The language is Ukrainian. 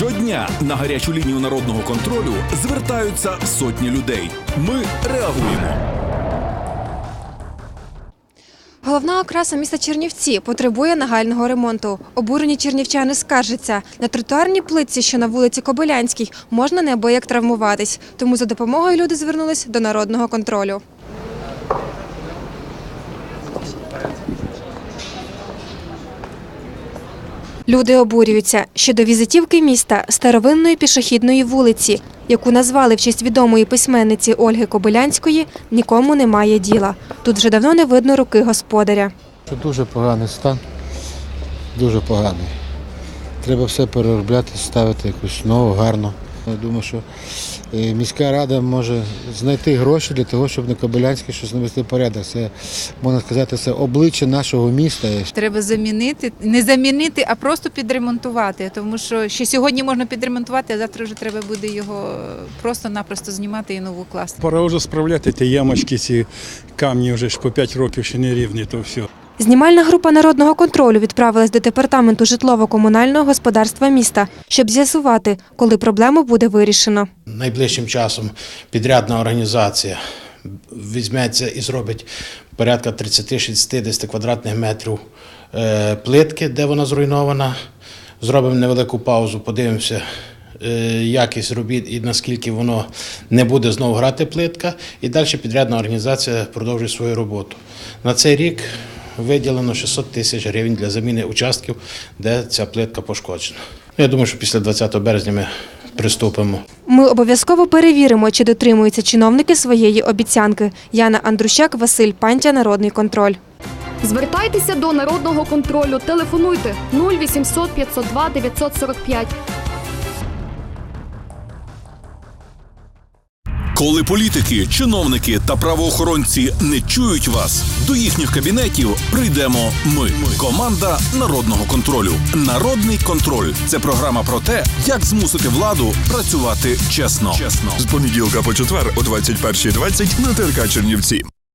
Щодня на гарячу лінію народного контролю звертаються сотні людей. Ми реагуємо. Головна окраса міста Чернівці потребує нагального ремонту. Обурені чернівчани скаржаться. На тротуарній плитці, що на вулиці Кобилянській, можна неабияк травмуватись. Тому за допомогою люди звернулись до народного контролю. Люди обурюються щодо візитівки міста старовинної пішохідної вулиці, яку назвали в честь відомої письменниці Ольги Кобилянської, нікому немає діла. Тут вже давно не видно руки господаря. Дуже поганий стан, дуже поганий. Треба все переробляти, ставити якусь нову, гарну. Я думаю, що е, міська рада може знайти гроші для того, щоб на Кобилянській щось навести порядок. Це, можна сказати, це обличчя нашого міста. Треба замінити, не замінити, а просто підремонтувати. Тому що ще сьогодні можна підремонтувати, а завтра вже треба буде його просто-напросто знімати і нову класти. Пора вже справляти ті ямочки, ці камні вже ж по 5 років ще не рівні, то все. Знімальна група народного контролю відправилась до департаменту житлово-комунального господарства міста, щоб з'ясувати, коли проблему буде вирішено. найближчим часом підрядна організація візьметься і зробить порядка 30-60 квадратних метрів е, плитки, де вона зруйнована. Зробимо невелику паузу, подивимося. е, Якість робіт і наскільки воно не буде знову грати плитка, і далі підрядна організація продовжує свою роботу. На цей рік виділено 600 тисяч гривень для заміни участків, де ця плитка пошкоджена. Я думаю, що після 20 березня ми приступимо. Ми обов'язково перевіримо, чи дотримуються чиновники своєї обіцянки. Яна Андрущак, Василь Пантя, Народний контроль. Звертайтеся до народного контролю. Телефонуйте 0800 502 945. Коли політики, чиновники та правоохоронці не чують вас, до їхніх кабінетів прийдемо ми. Команда народного контролю. Народний контроль це програма про те, як змусити владу працювати чесно. Чесно. З понеділка по четвер о 21.20 на ТРК Чернівці.